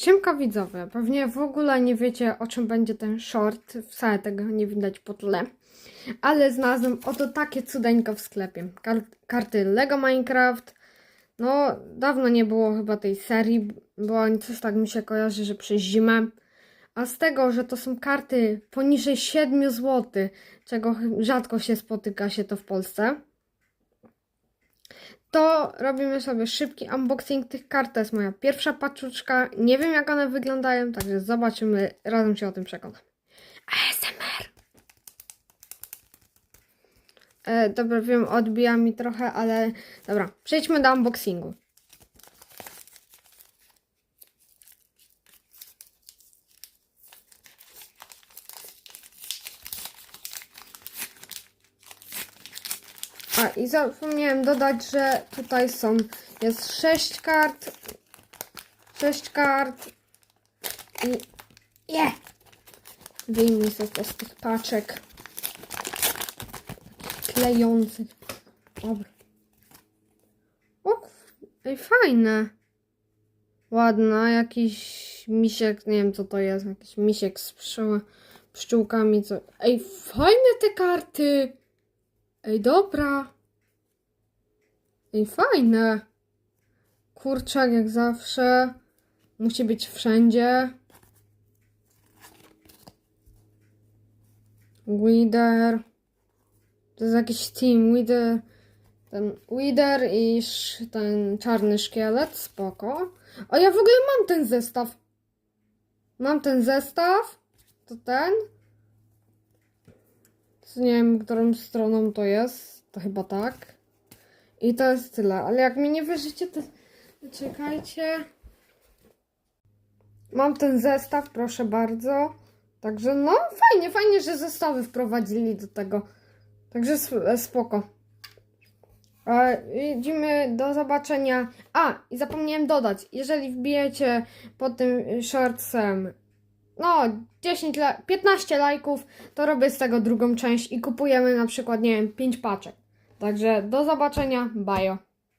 Siemka widzowie, pewnie w ogóle nie wiecie o czym będzie ten short, wcale tego nie widać po tle, ale znalazłem oto takie cudeńko w sklepie. Kar karty Lego Minecraft, no dawno nie było chyba tej serii, bo coś tak mi się kojarzy, że przez zimę. A z tego, że to są karty poniżej 7 zł, czego rzadko się spotyka się to w Polsce, to robimy sobie szybki unboxing tych kart. To jest moja pierwsza paczuszka. Nie wiem jak one wyglądają, także zobaczymy, razem się o tym przekonamy. ASMR! E, dobra, wiem, odbija mi trochę, ale dobra, przejdźmy do unboxingu. A i zapomniałem dodać, że tutaj są, jest 6 kart, 6 kart i je! Wyjmij sobie z tych paczek klejących. Dobra. O, ej, fajne. Ładna, jakiś misiek, nie wiem co to jest, jakiś misiek z pszczół, pszczółkami, co... Ej, fajne te karty! Ej, dobra. Ej, fajne. Kurczak jak zawsze. Musi być wszędzie. Wither. To jest jakiś team. Wither. Ten Wither i ten czarny szkielet. Spoko. A ja w ogóle mam ten zestaw. Mam ten zestaw. To ten. Nie wiem, którą stroną to jest. To chyba tak. I to jest tyle. Ale jak mi nie wierzycie, to czekajcie. Mam ten zestaw, proszę bardzo. Także no, fajnie, fajnie, że zestawy wprowadzili do tego. Także sp- spoko. E, Idziemy do zobaczenia. A, i zapomniałem dodać, jeżeli wbijecie pod tym shortsem no 10, la- 15 lajków, to robię z tego drugą część i kupujemy na przykład, nie wiem, 5 paczek. Także do zobaczenia, bajo.